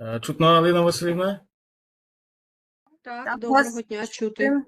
Е, Чутно, Алина Васильівна? Так, доброго дня, чути.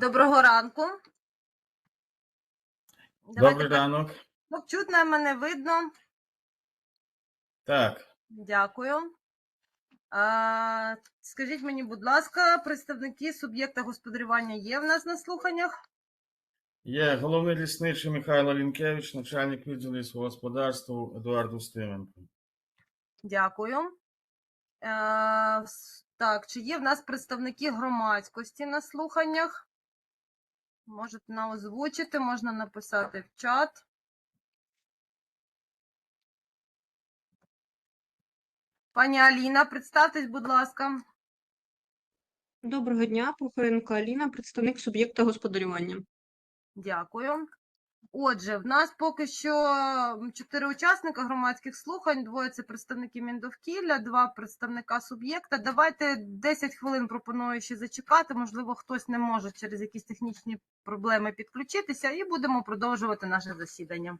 Доброго ранку. Добрий ранок. Ну, Чутно мене видно. Так, Дякую. А, скажіть мені, будь ласка, представники суб'єкта господарювання є в нас на слуханнях? є головний лісничий Михайло Лінкевич, начальник відділу лісового господарства Едуард Устименко. Дякую. Е, так, чи є в нас представники громадськості на слуханнях? Можете на озвучити, можна написати в чат. Пані Аліна, представтесь, будь ласка. Доброго дня, Прохоренко Аліна, представник суб'єкта господарювання. Дякую. Отже, в нас поки що чотири учасника громадських слухань, двоє це представники Міндовкілля, два представника суб'єкта. Давайте 10 хвилин пропоную ще зачекати. Можливо, хтось не може через якісь технічні проблеми підключитися, і будемо продовжувати наше засідання.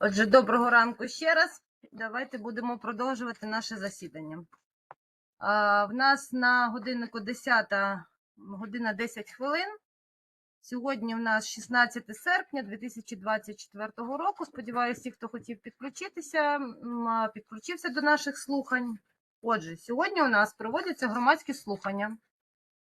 Отже, доброго ранку ще раз. Давайте будемо продовжувати наше засідання. А, В нас на годиннику 10 година 10 хвилин. Сьогодні в нас 16 серпня 2024 року. Сподіваюся, всі, хто хотів підключитися, підключився до наших слухань. Отже, сьогодні у нас проводяться громадські слухання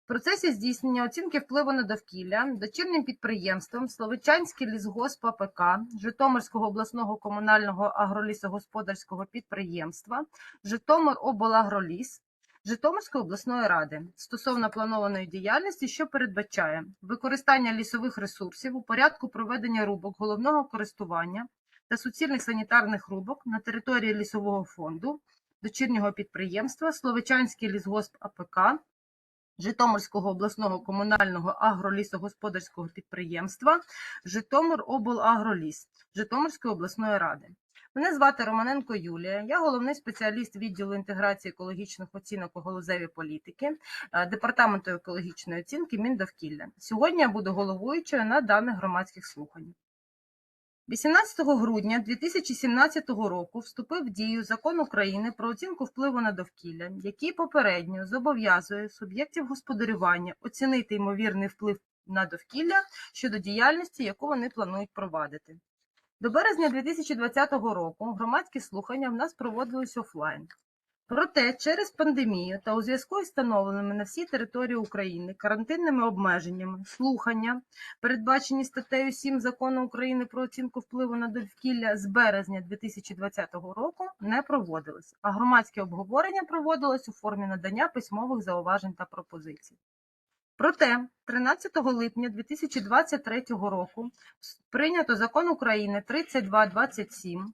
в процесі здійснення оцінки впливу на довкілля дочірнім підприємством Словичанський лісгосп АПК Житомирського обласного комунального агролісогосподарського підприємства Житомир облагроліс Житомирської обласної ради стосовно планованої діяльності, що передбачає використання лісових ресурсів у порядку проведення рубок головного користування та суцільних санітарних рубок на території лісового фонду дочірнього підприємства Словичанський лісгосп АПК Житомирського обласного комунального агролісогосподарського підприємства Житомир облагроліс Житомирської обласної ради. Мене звати Романенко Юлія. Я головний спеціаліст відділу інтеграції екологічних оцінок у галузеві політики е, департаменту екологічної оцінки Міндовкілля. Сьогодні я буду головуючою на даних громадських слуханнях. 18 грудня 2017 року вступив в дію закон України про оцінку впливу на довкілля, який попередньо зобов'язує суб'єктів господарювання оцінити ймовірний вплив на довкілля щодо діяльності, яку вони планують провадити. До березня 2020 року громадські слухання в нас проводились офлайн. Проте через пандемію та у зв'язку із встановленими на всій території України карантинними обмеженнями слухання, передбачені статтею 7 Закону України про оцінку впливу на довкілля з березня 2020 року, не проводились, а громадське обговорення проводилось у формі надання письмових зауважень та пропозицій. Проте 13 липня 2023 року прийнято закон України 3227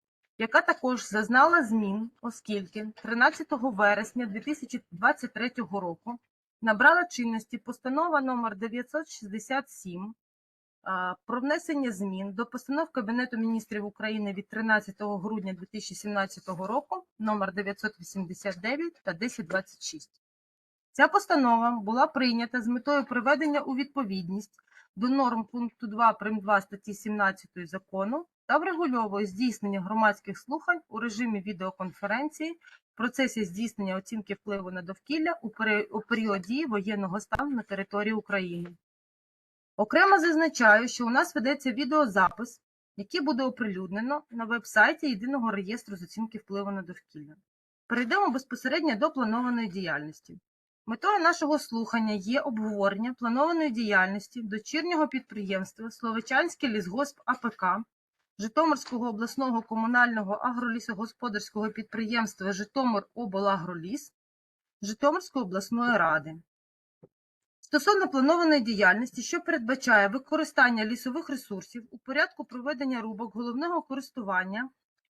яка також зазнала змін, оскільки 13 вересня 2023 року набрала чинності постанова номер 967 про внесення змін до постанов Кабінету міністрів України від 13 грудня 2017 року номер 989 та 1026. Ця постанова була прийнята з метою приведення у відповідність до норм пункту 2 прим. 2 статті 17 закону та врегульовує здійснення громадських слухань у режимі відеоконференції в процесі здійснення оцінки впливу на довкілля у період дії воєнного стану на території України. Окремо зазначаю, що у нас ведеться відеозапис, який буде оприлюднено на веб-сайті Єдиного реєстру з оцінки впливу на довкілля. Перейдемо безпосередньо до планованої діяльності. Метою нашого слухання є обговорення планованої діяльності дочірнього підприємства Словичанський лісгосп АПК Житомирського обласного комунального агролісогосподарського підприємства Житомир облагроліс Житомирської обласної ради. Стосовно планованої діяльності, що передбачає використання лісових ресурсів у порядку проведення рубок головного користування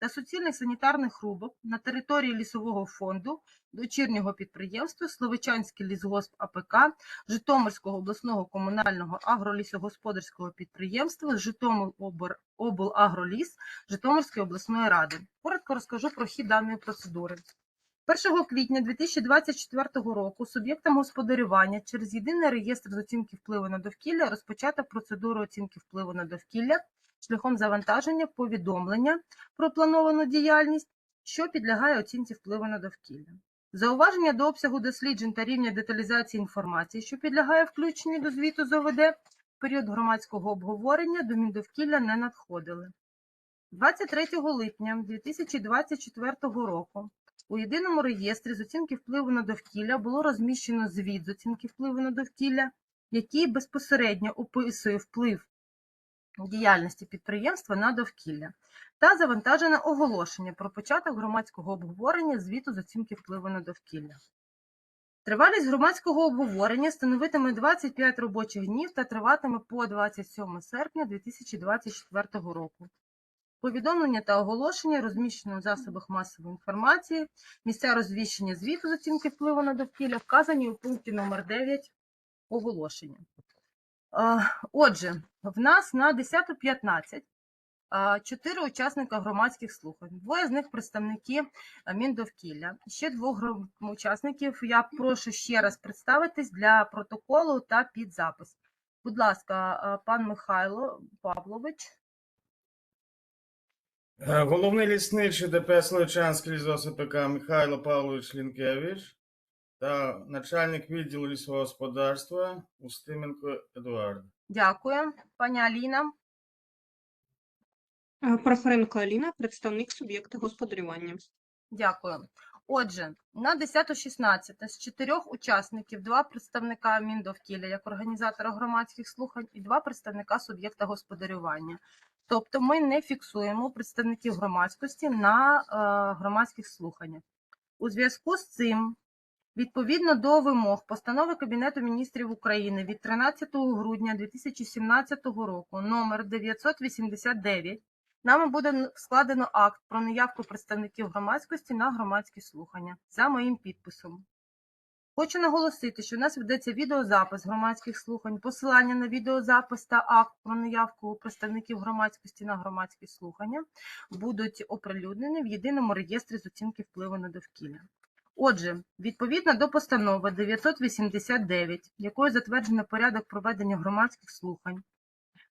та суцільних санітарних рубок на території лісового фонду дочірнього підприємства Словичанський лісгосп АПК Житомирського обласного комунального агролісогосподарського підприємства Житомир облагроліс, Житомирської обласної ради. Коротко розкажу про хід даної процедури. 1 квітня 2024 року суб'єктам господарювання через єдиний реєстр з оцінки впливу на довкілля розпочата процедуру оцінки впливу на довкілля шляхом завантаження повідомлення про плановану діяльність, що підлягає оцінці впливу на довкілля. Зауваження до обсягу досліджень та рівня деталізації інформації, що підлягає включенню до звіту з ОВД, в період громадського обговорення до Міндовкілля не надходили. 23 липня 2024 року у єдиному реєстрі з оцінки впливу на довкілля було розміщено звіт з оцінки впливу на довкілля, який безпосередньо описує вплив діяльності підприємства на довкілля, та завантажено оголошення про початок громадського обговорення звіту з оцінки впливу на довкілля. Тривалість громадського обговорення становитиме 25 робочих днів та триватиме по 27 серпня 2024 року. Повідомлення та оголошення розміщено в засобах масової інформації, місця розвіщення звіту з оцінки впливу на довкілля вказані у пункті номер 9 оголошення. Отже, в нас на 10.15 а, чотири учасника громадських слухань. Двоє з них представники Міндовкілля. Ще двох учасників я прошу ще раз представитись для протоколу та під запис. Будь ласка, пан Михайло Павлович. Е, Головний лісничий ДП Словичанський лісгосп ПК Михайло Павлович Лінкевич та начальник відділу лісового господарства Устименко Едуард. Дякую. Пані Аліна. Е, Прохоренко Аліна, представник суб'єкта господарювання. Дякую. Отже, на 10.16 з чотирьох учасників два представника Міндовкілля як організатора громадських слухань і два представника суб'єкта господарювання. Тобто ми не фіксуємо представників громадськості на е, громадських слуханнях. У зв'язку з цим, відповідно до вимог постанови Кабінету міністрів України від 13 грудня 2017 року номер 989 Нами буде складено акт про неявку представників громадськості на громадські слухання за моїм підписом. Хочу наголосити, що у нас ведеться відеозапис громадських слухань, посилання на відеозапис та акт про неявку представників громадськості на громадські слухання будуть оприлюднені в єдиному реєстрі з оцінки впливу на довкілля. Отже, відповідно до постанови 989, якою затверджено порядок проведення громадських слухань,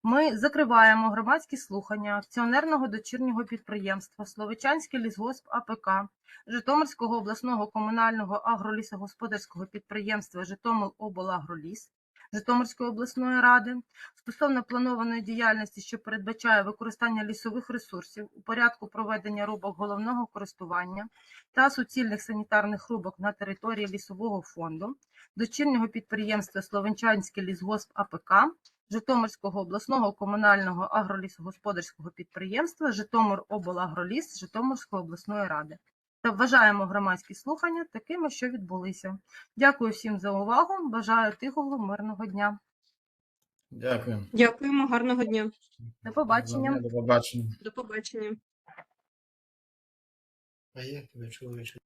ми закриваємо громадські слухання акціонерного дочірнього підприємства Словичанський лісгосп АПК Житомирського обласного комунального агролісогосподарського підприємства Житомироблагроліс Житомирської обласної ради стосовно планованої діяльності, що передбачає використання лісових ресурсів у порядку проведення рубок головного користування та суцільних санітарних рубок на території лісового фонду, дочірнього підприємства Словенчанський лісгосп АПК Житомирського обласного комунального агролісогосподарського підприємства Житомироблагроліс Житомирської обласної ради. Та вважаємо громадські слухання такими, що відбулися. Дякую всім за увагу. Бажаю тихого, мирного дня. Дякую. Дякуємо, гарного дня. До побачення. До побачення. До побачення. А як тебе чоловіче?